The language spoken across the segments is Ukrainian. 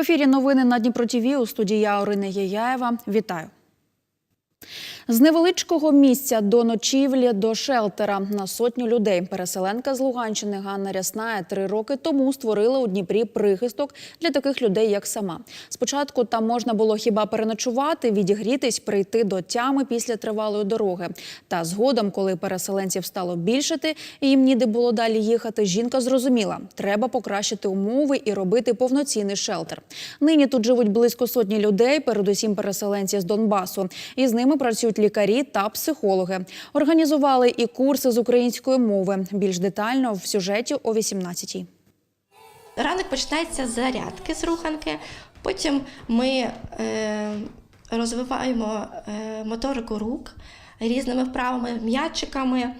ефірі новини на Дніпро ТІВІ у студії я Орина Єяєва. Вітаю. З невеличкого місця до ночівлі до шелтера на сотню людей. Переселенка з Луганщини Ганна Рясная три роки тому створила у Дніпрі прихисток для таких людей, як сама. Спочатку там можна було хіба переночувати, відігрітись, прийти до тями після тривалої дороги. Та згодом, коли переселенців стало більшати і їм ніде було далі їхати, жінка зрозуміла, треба покращити умови і робити повноцінний шелтер. Нині тут живуть близько сотні людей, передусім переселенці з Донбасу. І з ними працюють лікарі та психологи. Організували і курси з української мови. Більш детально в сюжеті о 18-й. Ранок починається з зарядки з руханки. Потім ми е, розвиваємо е, моторику рук різними вправами, м'ячиками.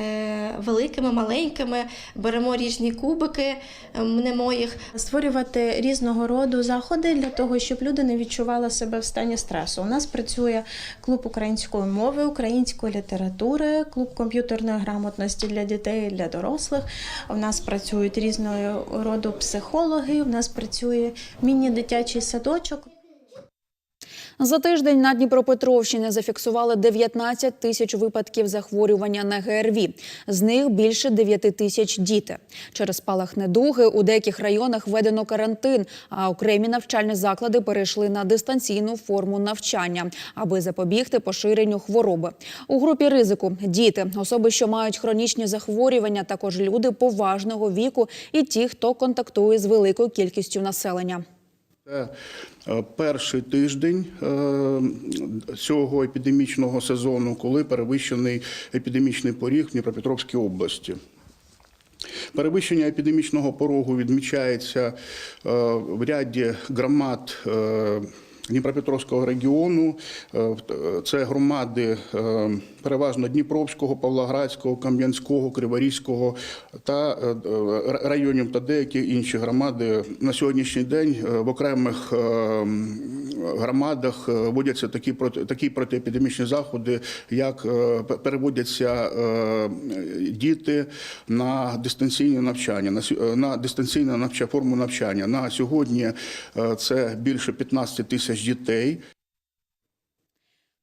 Е, Великими, маленькими, беремо різні кубики, е, мнемо створювати різного роду заходи для того, щоб люди не відчували себе в стані стресу. У нас працює клуб української мови, української літератури, клуб комп'ютерної грамотності для дітей і для дорослих. У нас працюють різного роду психологи. У нас працює міні-дитячий садочок. За тиждень на Дніпропетровщині зафіксували 19 тисяч випадків захворювання на ГРВІ. З них більше 9 тисяч діти. Через спалах недуги у деяких районах введено карантин, а окремі навчальні заклади перейшли на дистанційну форму навчання, аби запобігти поширенню хвороби. У групі ризику діти, особи, що мають хронічні захворювання, також люди поважного віку і ті, хто контактує з великою кількістю населення. Це е, перший тиждень е, цього епідемічного сезону, коли перевищений епідемічний поріг в Дніпропетровській області. Перевищення епідемічного порогу відмічається е, в ряді громад Дніпропетровського регіону. Е, Це громади е, переважно Дніпровського, Павлоградського, Кам'янського, Криворізького та е, е, районів та деякі інші громади. На сьогоднішній день е, в окремих е, громадах е, вводяться такі такі протиепідемічні заходи, як е, переводяться е, діти на дистанційне навчання, на на дистанційне навчання, форму навчання. На сьогодні це більше 15 тисяч дітей.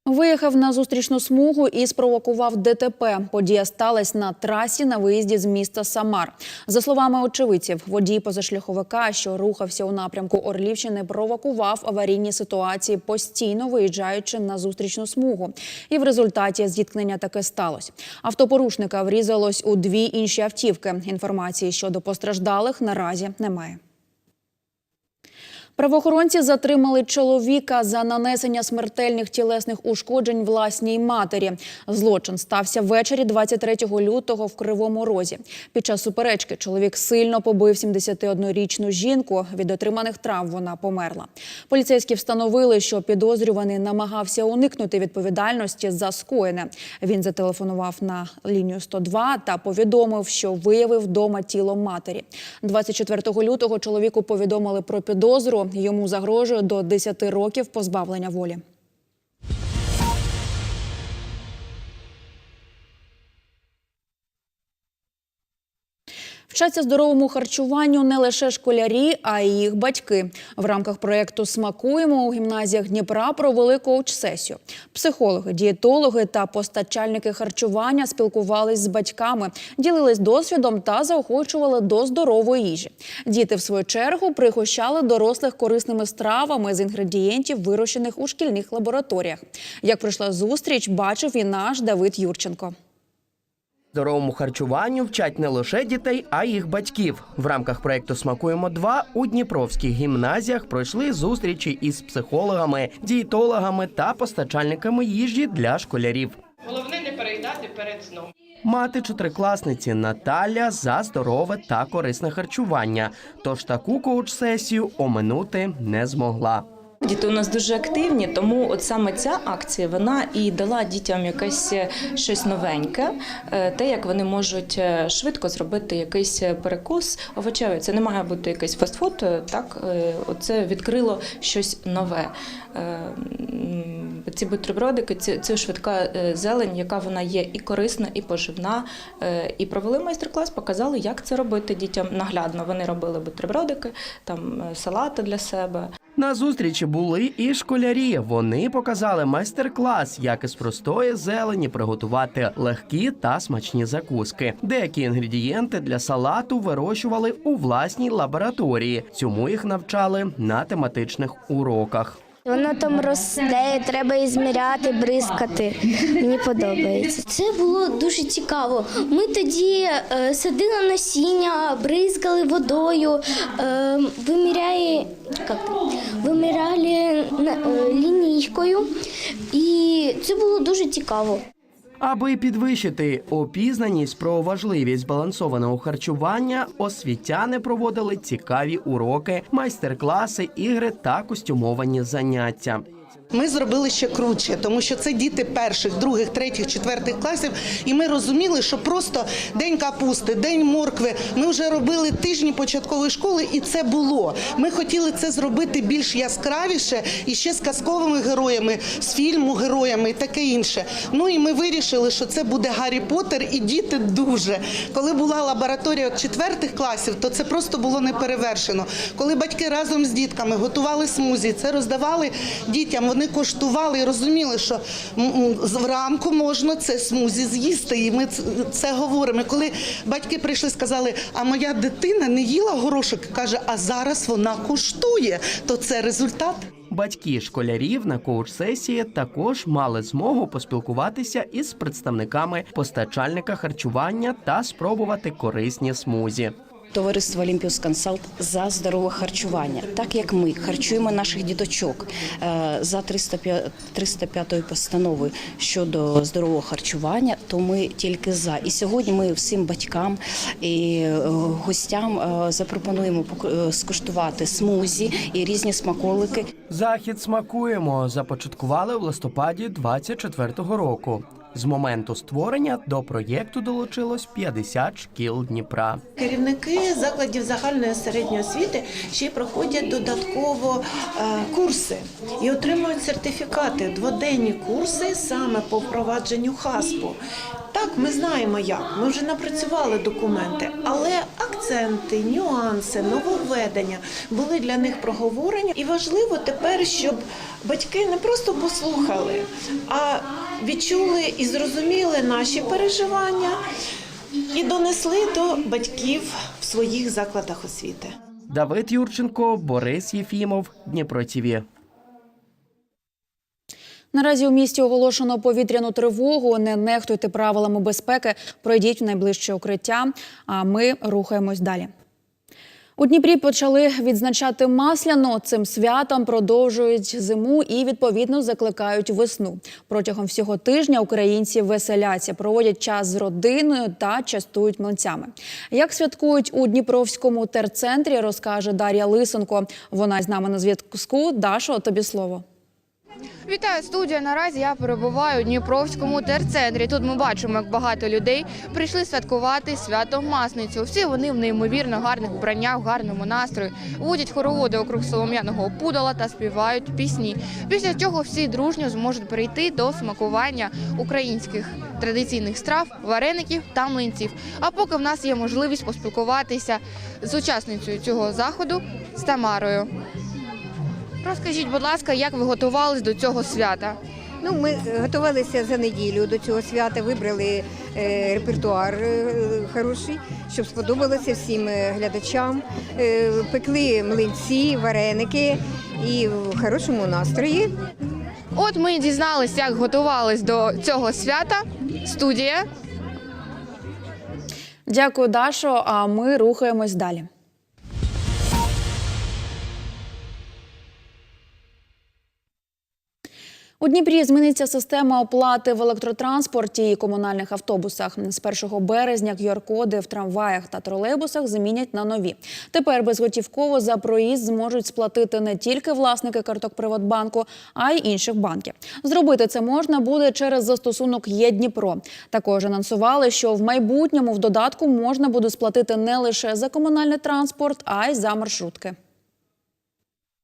Виїхав на зустрічну смугу і спровокував ДТП. Подія сталася на трасі на виїзді з міста Самар. За словами очевидців, водій позашляховика, що рухався у напрямку Орлівщини, провокував аварійні ситуації, постійно виїжджаючи на зустрічну смугу. І в результаті зіткнення таке сталося. Автопорушника врізалось у дві інші автівки. Інформації щодо постраждалих наразі немає. Правоохоронці затримали чоловіка за нанесення смертельних тілесних ушкоджень власній матері. Злочин стався ввечері 23 лютого в Кривому Розі. Під час суперечки чоловік сильно побив 71-річну жінку. Від отриманих травм вона померла. Поліцейські встановили, що підозрюваний намагався уникнути відповідальності за скоєне. Він зателефонував на лінію 102 та повідомив, що виявив вдома тіло матері. 24 лютого чоловіку повідомили про підозру. Йому загрожує до 10 років позбавлення волі. Вчаться здоровому харчуванню не лише школярі, а й їх батьки. В рамках проєкту Смакуємо у гімназіях Дніпра провели коуч-сесію. Психологи, дієтологи та постачальники харчування спілкувались з батьками, ділились досвідом та заохочували до здорової їжі. Діти, в свою чергу, пригощали дорослих корисними стравами з інгредієнтів, вирощених у шкільних лабораторіях. Як пройшла зустріч, бачив і наш Давид Юрченко. Здоровому харчуванню вчать не лише дітей, а й їх батьків. В рамках проекту Смакуємо 2 у дніпровських гімназіях пройшли зустрічі із психологами, дієтологами та постачальниками їжі для школярів. Головне не переїдати перед сном. Мати чотирикласниці Наталя за здорове та корисне харчування. Тож таку коуч-сесію оминути не змогла. Діти у нас дуже активні, тому от саме ця акція вона і дала дітям якесь е, щось новеньке, е, те, як вони можуть е, швидко зробити якийсь перекус овочевий. Це не має бути якийсь фастфуд, так це відкрило щось нове. Ці бутербродики, це, швидка зелень, яка вона є і корисна, і поживна. І провели майстер-клас, показали, як це робити дітям наглядно. Вони робили бутербродики, там салати для себе. На зустрічі були і школярі. Вони показали майстер-клас, як із простої зелені приготувати легкі та смачні закуски. Деякі інгредієнти для салату вирощували у власній лабораторії. Цьому їх навчали на тематичних уроках. Воно там росте, треба і зміряти, бризкати. Мені подобається. Це було дуже цікаво. Ми тоді е, садили насіння, бризкали водою, е, виміряє, як, виміряли е, лінійкою, і це було дуже цікаво. Аби підвищити опізнаність про важливість балансованого харчування, освітяни проводили цікаві уроки, майстер-класи, ігри та костюмовані заняття. Ми зробили ще круче, тому що це діти перших, других, третіх, четвертих класів, і ми розуміли, що просто день капусти, день моркви. Ми вже робили тижні початкової школи, і це було. Ми хотіли це зробити більш яскравіше і ще з казковими героями, з фільму героями і таке інше. Ну і ми вирішили, що це буде Гаррі Поттер, і діти дуже. Коли була лабораторія четвертих класів, то це просто було неперевершено. Коли батьки разом з дітками готували смузі, це роздавали дітям. Вони коштували і розуміли, що м, можна це смузі з'їсти. І ми це говоримо. І Коли батьки прийшли, сказали, а моя дитина не їла горошок, каже, а зараз вона коштує, то це результат. Батьки школярів на коуч-сесії також мали змогу поспілкуватися із представниками постачальника харчування та спробувати корисні смузі. Товариство Олімпіус Консалт за здорове харчування. Так як ми харчуємо наших діточок е, за 305 305 постановою щодо здорового харчування, то ми тільки за. І сьогодні ми всім батькам і е, гостям е, запропонуємо скуштувати смузі і різні смаколики. Захід смакуємо започаткували в листопаді 24-го року. З моменту створення до проєкту долучилось 50 шкіл Дніпра. Керівники закладів загальної середньої освіти ще проходять додатково е, курси і отримують сертифікати, дводенні курси саме по впровадженню ХАСПу. Так, ми знаємо як. Ми вже напрацювали документи, але акценти, нюанси, нововведення були для них проговорені. І важливо тепер, щоб батьки не просто послухали, а відчули і зрозуміли наші переживання і донесли до батьків в своїх закладах освіти. Давид Юрченко, Борис Єфімов, Дніпро ТІВІ. Наразі у місті оголошено повітряну тривогу. Не нехтуйте правилами безпеки, пройдіть в найближче укриття. А ми рухаємось далі. У Дніпрі почали відзначати масляно. Цим святом продовжують зиму і відповідно закликають весну. Протягом всього тижня українці веселяться, проводять час з родиною та частують млинцями. Як святкують у Дніпровському терцентрі, розкаже Дар'я Лисенко. Вона з нами на зв'язку. Дашо, тобі слово. Вітаю студія. Наразі я перебуваю у Дніпровському терцентрі. Тут ми бачимо, як багато людей прийшли святкувати свято Масницю. Всі вони в неймовірно гарних вбраннях, гарному настрої, водять хороводи округ солом'яного пудала та співають пісні. Після чого всі дружньо зможуть перейти до смакування українських традиційних страв, вареників та млинців. А поки в нас є можливість поспілкуватися з учасницею цього заходу з Тамарою. Розкажіть, будь ласка, як ви готувались до цього свята? Ну, ми готувалися за неділю до цього свята, вибрали е, репертуар е, хороший, щоб сподобалося всім е, глядачам. Е, пекли млинці, вареники і в хорошому настрої. От ми і дізналися, як готувались до цього свята. Студія. Дякую, Дашо. А ми рухаємось далі. У Дніпрі зміниться система оплати в електротранспорті і комунальних автобусах. З 1 березня QR-коди в трамваях та тролейбусах замінять на нові. Тепер безготівково за проїзд зможуть сплатити не тільки власники карток Приватбанку, а й інших банків. Зробити це можна буде через застосунок «Є Дніпро». Також анонсували, що в майбутньому в додатку можна буде сплатити не лише за комунальний транспорт, а й за маршрутки.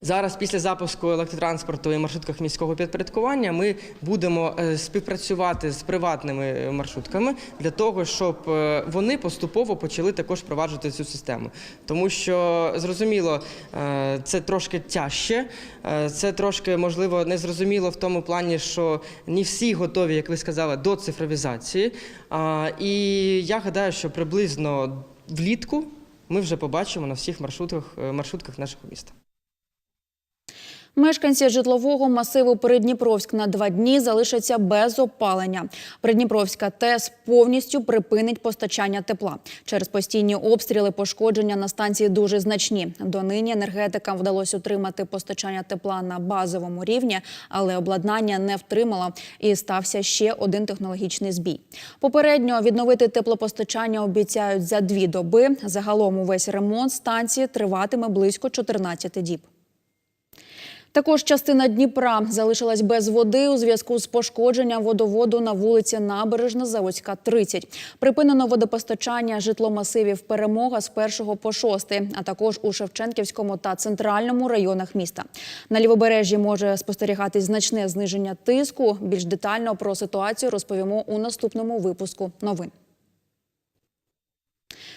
Зараз, після запуску електротранспорту і маршрутках міського підпорядкування, ми будемо е, співпрацювати з приватними маршрутками для того, щоб е, вони поступово почали також впроваджувати цю систему. Тому що зрозуміло, е, це трошки тяжче, це трошки можливо незрозуміло в тому плані, що не всі готові, як ви сказали, до цифровізації. І я гадаю, що приблизно влітку ми вже побачимо на всіх маршрутках, маршрутках нашого міста. Мешканці житлового масиву Придніпровськ на два дні залишаться без опалення. Придніпровська ТЕС повністю припинить постачання тепла. Через постійні обстріли пошкодження на станції дуже значні. Донині енергетикам вдалося утримати постачання тепла на базовому рівні, але обладнання не втримало і стався ще один технологічний збій. Попередньо відновити теплопостачання обіцяють за дві доби. Загалом увесь ремонт станції триватиме близько 14 діб. Також частина Дніпра залишилась без води у зв'язку з пошкодженням водоводу на вулиці Набережна Заводська, 30. Припинено водопостачання житломасивів Перемога з 1 по 6, а також у Шевченківському та центральному районах міста. На лівобережжі може спостерігатись значне зниження тиску. Більш детально про ситуацію розповімо у наступному випуску новин.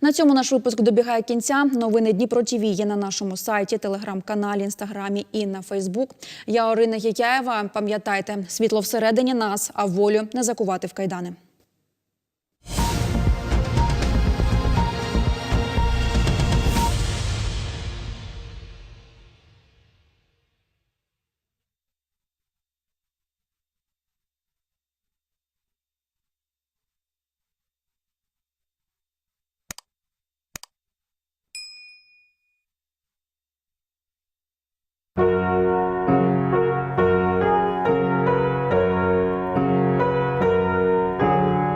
На цьому наш випуск добігає кінця. Новини Дніпро ТВ є на нашому сайті, телеграм-каналі, інстаграмі і на Фейсбук. Я Орина Гітяєва. Пам'ятайте, світло всередині нас, а волю не закувати в кайдани.